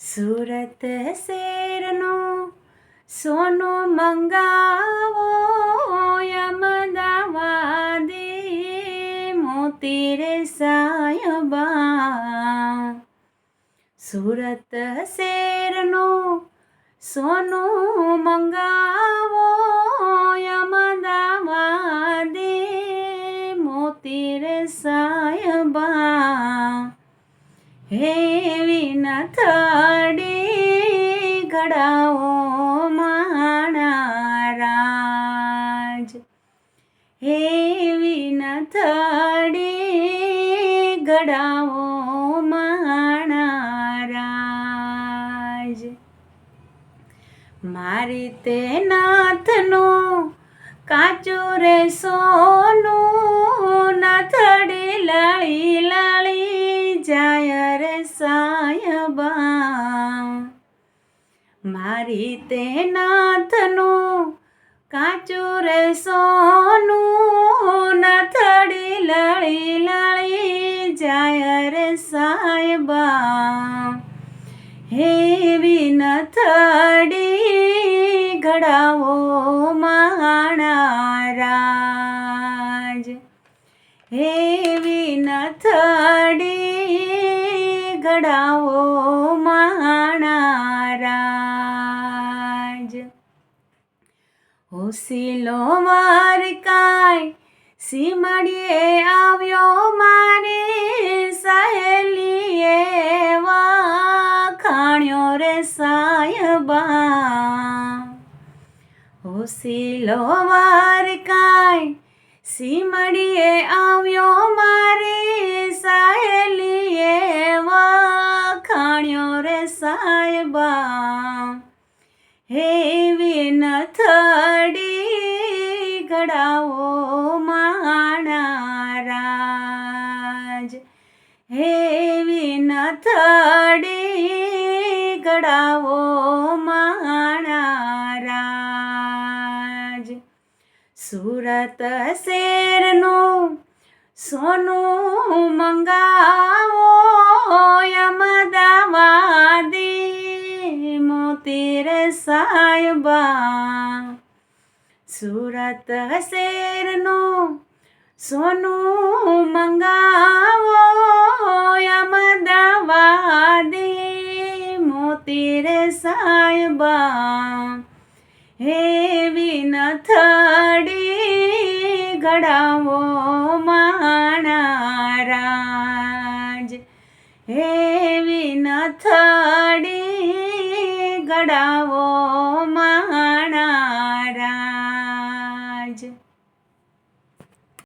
સુરત શેરનું સોનું મંગાવો, અમદાવાદે મોતી રે સાયબા. સુરત શેરનું સોનું મંગાવો, અમદાવાદે મોતી રે સાયબા. હે વિનથડી ઘડાઓ મહારાજ હેવી ન વિનથડી ઘડાઓ મહારાજ મારી તે નાથનો કાચો રે રે સાયબા મારી તે નાથનું કાચું રે સોનું નથડી લળી લળી જાય રે સાયબા હે વિનથડી ઘડાવો મહાણારાજ હેવી હે વિનથડી મહારાજ હોસીલો વાર કાય, સીમડીએ આવ્યો મારે સહેલીએ વાખાણ્યો રે સાયબા. હોસીલો વાર કાય, સીમડીએ સાયબા હે વિનથડી ઘડાવો માણા રાજ હે વિનથડી ઘડાવો માણા રાજ સુરત શેરનું સોનું મંગાવો અમદાવાદી મોતી રે સાયબા સુરત શેરનું સોનું મંગાવો અમદાવાદી મોતી રે સાયબા હે વિનથડી ઘડાવો માણારાજ હે વિનથડી ઘડાવો માણા